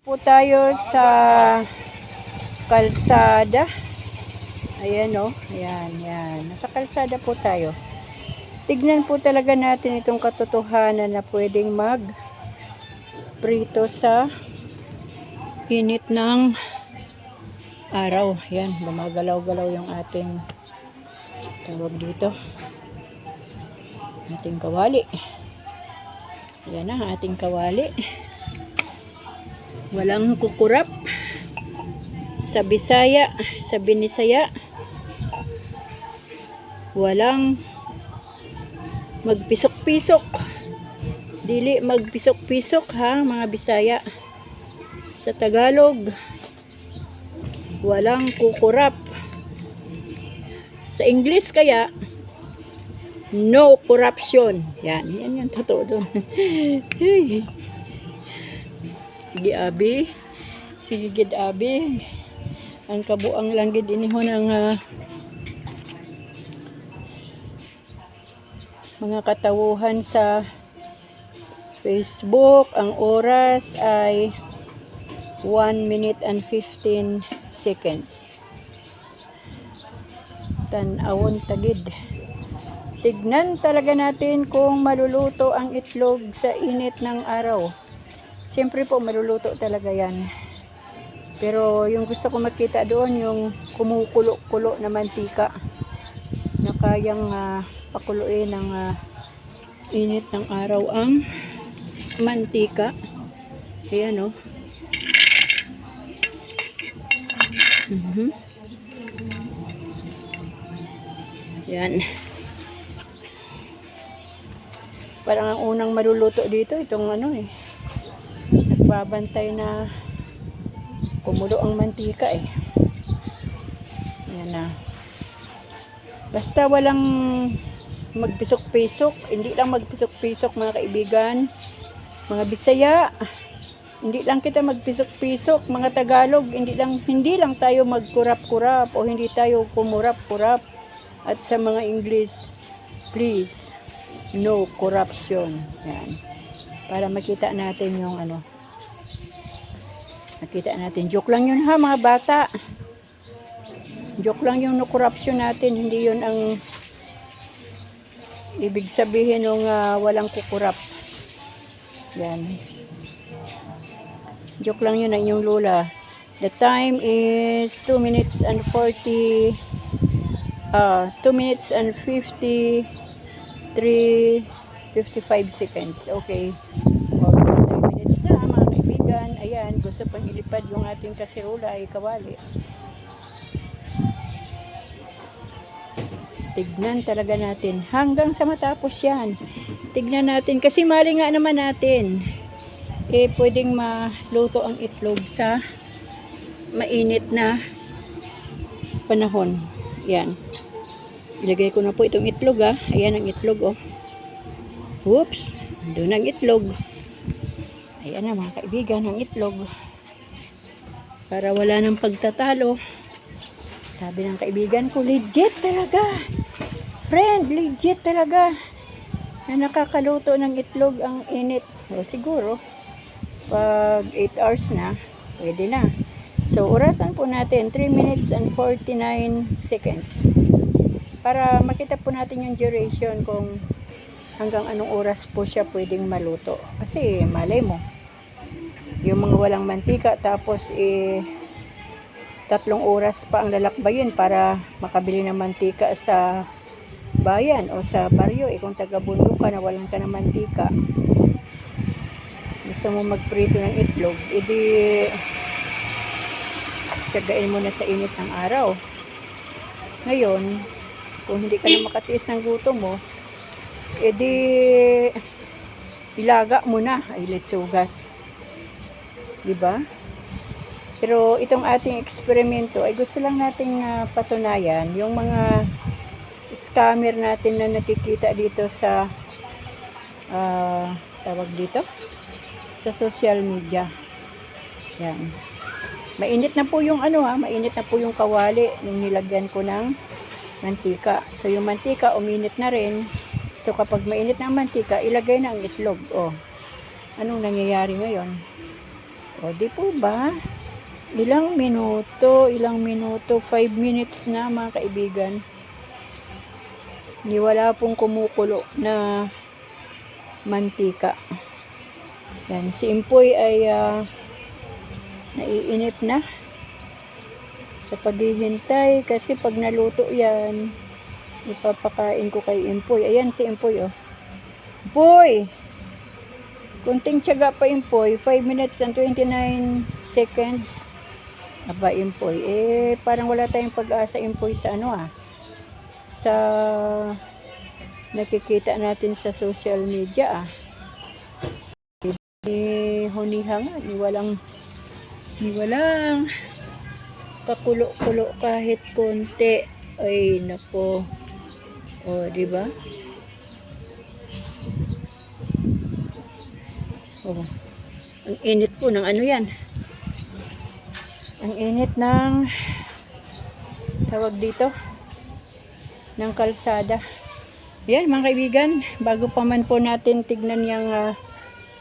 po tayo sa kalsada. Ayan o. Ayan, yan. Nasa kalsada po tayo. Tignan po talaga natin itong katotohanan na pwedeng mag prito sa init ng araw. Yan, gumagalaw-galaw yung ating tawag dito. Ating kawali. Yan ang ating kawali. Walang kukurap sa Bisaya, sa Binisaya. Walang magpisok-pisok. Dili magpisok-pisok ha, mga Bisaya. Sa Tagalog, walang kukurap. Sa English kaya, no corruption. Yan, yan yung totoo doon. Sige, Abi. Sige, gid, Abi. Ang kabuang lang gid ini ho ng ah, mga katawuhan sa Facebook. Ang oras ay 1 minute and 15 seconds. Tanawon tagid. Tignan talaga natin kung maluluto ang itlog sa init ng araw. Siyempre po maluluto talaga yan. Pero yung gusto ko makita doon yung kumukulo-kulo na mantika na kayang ah, pakuluin ng ah, init ng araw ang mantika. Ayan o. Mhm. Yan. Parang ang unang maluluto dito, itong ano eh. Nagbabantay na kumulo ang mantika eh. Yan na. Basta walang magpisok-pisok, hindi lang magpisok-pisok mga kaibigan, mga Bisaya, hindi lang kita magpisok-pisok, mga Tagalog, hindi lang hindi lang tayo magkurap-kurap o hindi tayo kumurap-kurap. At sa mga English, please, no corruption. Yan. Para makita natin yung ano. Makita natin. Joke lang yun ha mga bata. Joke lang yung no corruption natin. Hindi yun ang ibig sabihin ng walang kukurap. Yan. Joke lang yun ang inyong lola. The time is 2 minutes and 40 uh, 2 minutes and 50 3 55 seconds. Okay. Almost 3 minutes na mga kaibigan. Ayan, gusto pang ilipad yung ating kaserola ay kawali. Tignan talaga natin hanggang sa matapos yan. Tignan natin kasi mali nga naman natin. Eh, pwedeng maluto ang itlog sa mainit na panahon. Yan. Ilagay ko na po itong itlog ah. Ayan ang itlog oh. Whoops. Doon ang itlog. Ayan na mga kaibigan ang itlog. Para wala nang pagtatalo. Sabi ng kaibigan ko, legit talaga. Friend, legit talaga. Na nakakaluto ng itlog ang init. O siguro, pag 8 hours na, pwede na. So, orasan po natin, 3 minutes and 49 seconds. Para makita po natin yung duration kung hanggang anong oras po siya pwedeng maluto. Kasi, malay mo, yung mga walang mantika, tapos eh, tatlong oras pa ang lalakbayin para makabili ng mantika sa bayan o sa baryo. Eh, kung taga-bundok ka na walang ka ng mantika, gusto mo magprito ng itlog, edi tiyagain mo na sa init ng araw. Ngayon, kung hindi ka na makatiis ng gutom mo, edi ilaga mo na ay letsugas. Di ba? Pero itong ating eksperimento ay gusto lang nating ah, patunayan yung mga scammer natin na nakikita dito sa ah, tawag dito sa social media. Yan. Mainit na po yung ano ha, mainit na po yung kawali nung nilagyan ko ng mantika. So yung mantika uminit na rin. So kapag mainit na ang mantika, ilagay na ang itlog. Oh. Anong nangyayari ngayon? O, di po ba? Ilang minuto, ilang minuto, 5 minutes na mga kaibigan. Ni wala pong kumukulo na mantika. Yan, si Impoy ay ah, naiinip na sa paghihintay kasi pag naluto yan, ipapakain ko kay Impoy. Ayan si Impoy, oh. Impoy! Kunting tiyaga pa Impoy, 5 minutes and 29 seconds. Aba, Impoy. Eh, parang wala tayong pag-asa, Impoy, sa ano ah. Sa nakikita natin sa social media ah. Ni huniha nga, ni walang ni walang kakulo-kulo kahit konti. Ay, nako. O, di ba? Oh. Ang init po ng ano yan. Ang init ng tawag dito ng kalsada. Yan mga kaibigan, bago pa man po natin tignan yung ah,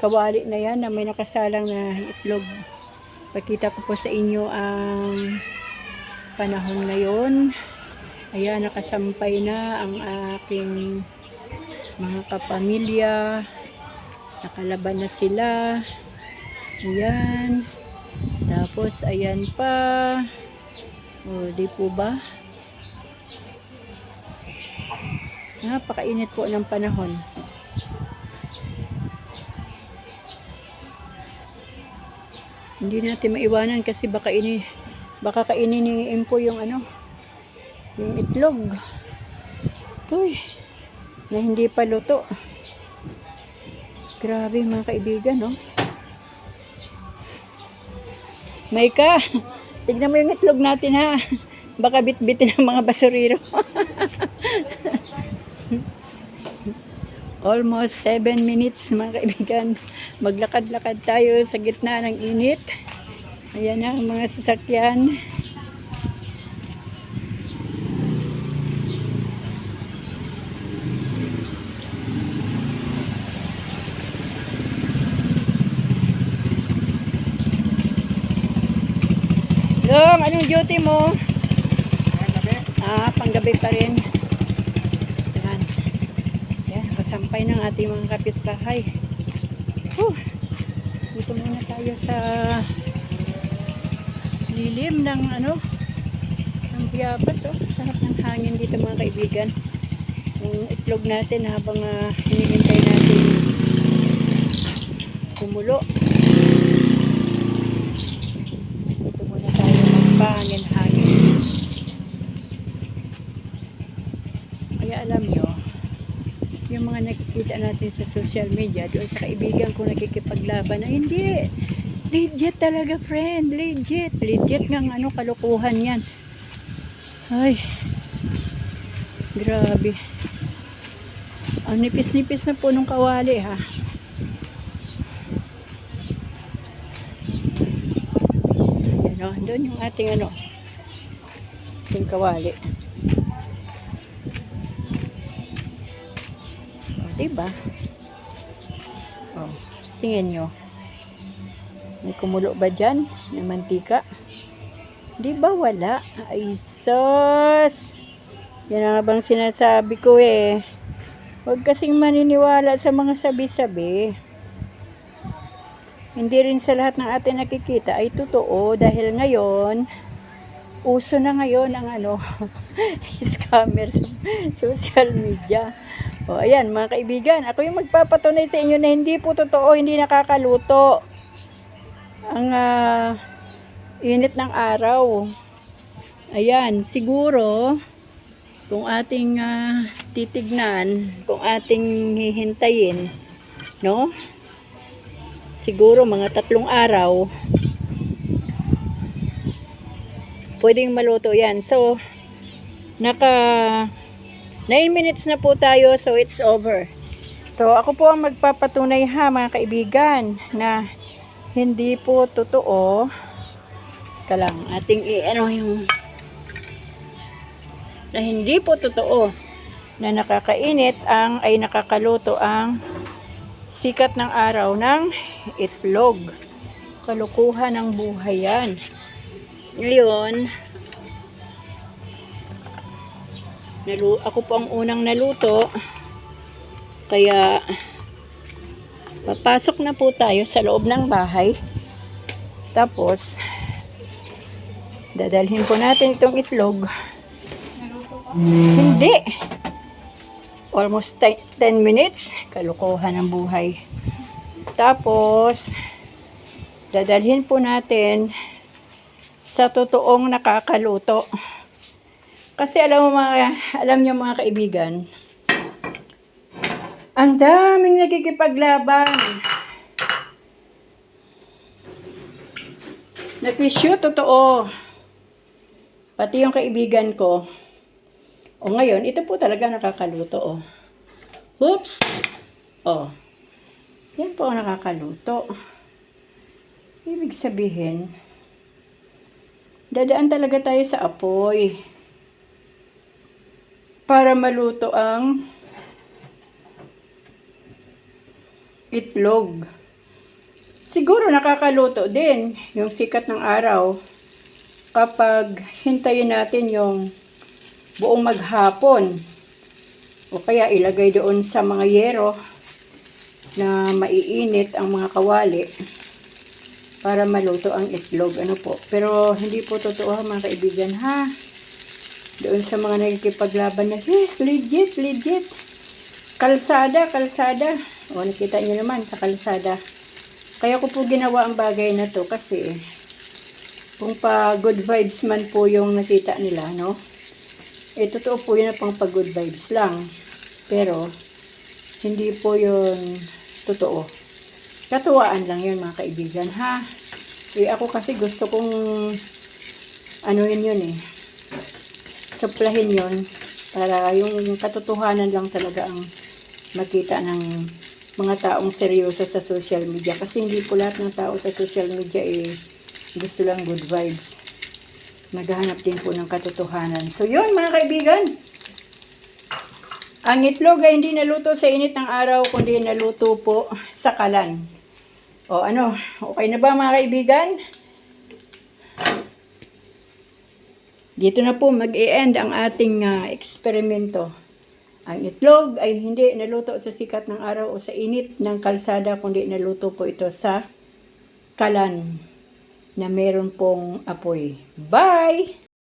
kawali na yan na may nakasalang na itlog. Pakita ko po sa inyo ang panahon ngayon. Ayan, nakasampay na ang aking mga kapamilya. Nakalaban na sila. Ayan. Tapos, ayan pa. O, di po ba? Napakainit po ng panahon. Hindi natin maiwanan kasi baka ini baka kainin ni Impo yung ano yung itlog. Uy, na hindi pa luto. Grabe mga kaibigan, no? Maika, tignan mo yung itlog natin ha. Baka bitbitin ng mga basuriro. Almost 7 minutes mga kaibigan. Maglakad-lakad tayo sa gitna ng init. Ayan na ang mga sasakyan. Long, anong duty mo? Ah, panggabi pa rin. Yan. Yan, kasampay ng ating mga kapitbahay. Whew. Dito muna tayo sa lilim ng ano ng biyabas oh. Sarap ng hangin dito mga kaibigan. Yung itlog natin habang uh, hinihintay natin kumulo. Dito muna tayo magpahangin-hangin. Kaya alam nyo, yung mga nakikita natin sa social media, doon sa kaibigan kong nakikipaglaban, na hindi, legit talaga friend, legit, legit ng ano, kalukuhan yan. Ay, grabe. Ang nipis-nipis na po nung kawali ha. Ayan o, doon yung ating ano, ating kawali. O, diba? O, tingin nyo. May kumulo ba dyan? May mantika? Di ba wala? Ay, sus! Yan ang bang sinasabi ko eh. Huwag kasing maniniwala sa mga sabi-sabi. Hindi rin sa lahat ng ating nakikita ay totoo dahil ngayon, uso na ngayon ang ano, scammer sa social media. O, ayan, mga kaibigan, ako yung magpapatunay sa inyo na hindi po totoo, hindi nakakaluto. Ang ah, init ng araw. Ayan, siguro, kung ating ah, titignan, kung ating hihintayin, no? Siguro mga tatlong araw, pwedeng maluto yan. So, naka 9 minutes na po tayo, so it's over. So, ako po ang magpapatunay ha, mga kaibigan, na hindi po totoo. Ika lang, ating i-ano yung na hindi po totoo na nakakainit ang ay nakakaluto ang sikat ng araw ng itlog. Kalukuhan ng buhay yan. Ngayon, nalu ako po ang unang naluto. Kaya, papasok na po tayo sa loob ng bahay. Tapos, dadalhin po natin itong itlog. Hindi. Almost 10 minutes. Kalukuhan ng buhay. Tapos, dadalhin po natin sa totoong nakakaluto. Kasi alam mo mga, alam niyo mga kaibigan, ang daming nagkikipaglaban. Napisyo, totoo. Pati yung kaibigan ko. O ngayon, ito po talaga nakakaluto, oh. Oops! Oh. Yan po ang nakakaluto. Ibig sabihin, dadaan talaga tayo sa apoy para maluto ang itlog. Siguro nakakaluto din yung sikat ng araw kapag hintayin natin yung buong maghapon o kaya ilagay doon sa mga yero na maiinit ang mga kawali para maluto ang itlog. Ano po? Pero hindi po totoo mga kaibigan ha. Doon sa mga nagkikipaglaban na, yes, legit, legit. Kalsada, kalsada. O, nakita niyo naman sa kalsada. Kaya ko po ginawa ang bagay na to kasi kung pa good vibes man po yung nakita nila, no? Eh, totoo po yun na pang pa good vibes lang. Pero, hindi po yun totoo. Katuwaan lang yun mga kaibigan, ha? Eh, ako kasi gusto kong ano yun yun eh. Suplahin yun para yung katotohanan lang talaga ang makita ng mga taong seryoso sa social media. Kasi hindi po lahat ng tao sa social media eh gusto lang good vibes. Naghahanap din po ng katotohanan. So yun mga kaibigan. Ang itlog ay hindi naluto sa init ng araw, kundi naluto po sa kalan. O ano, okay na ba mga kaibigan? Dito na po mag-e-end ang ating ah, eksperimento. Ang itlog ay hindi naluto sa sikat ng araw o sa init ng kalsada, kundi naluto po ito sa kalan na meron pong apoy. Bye!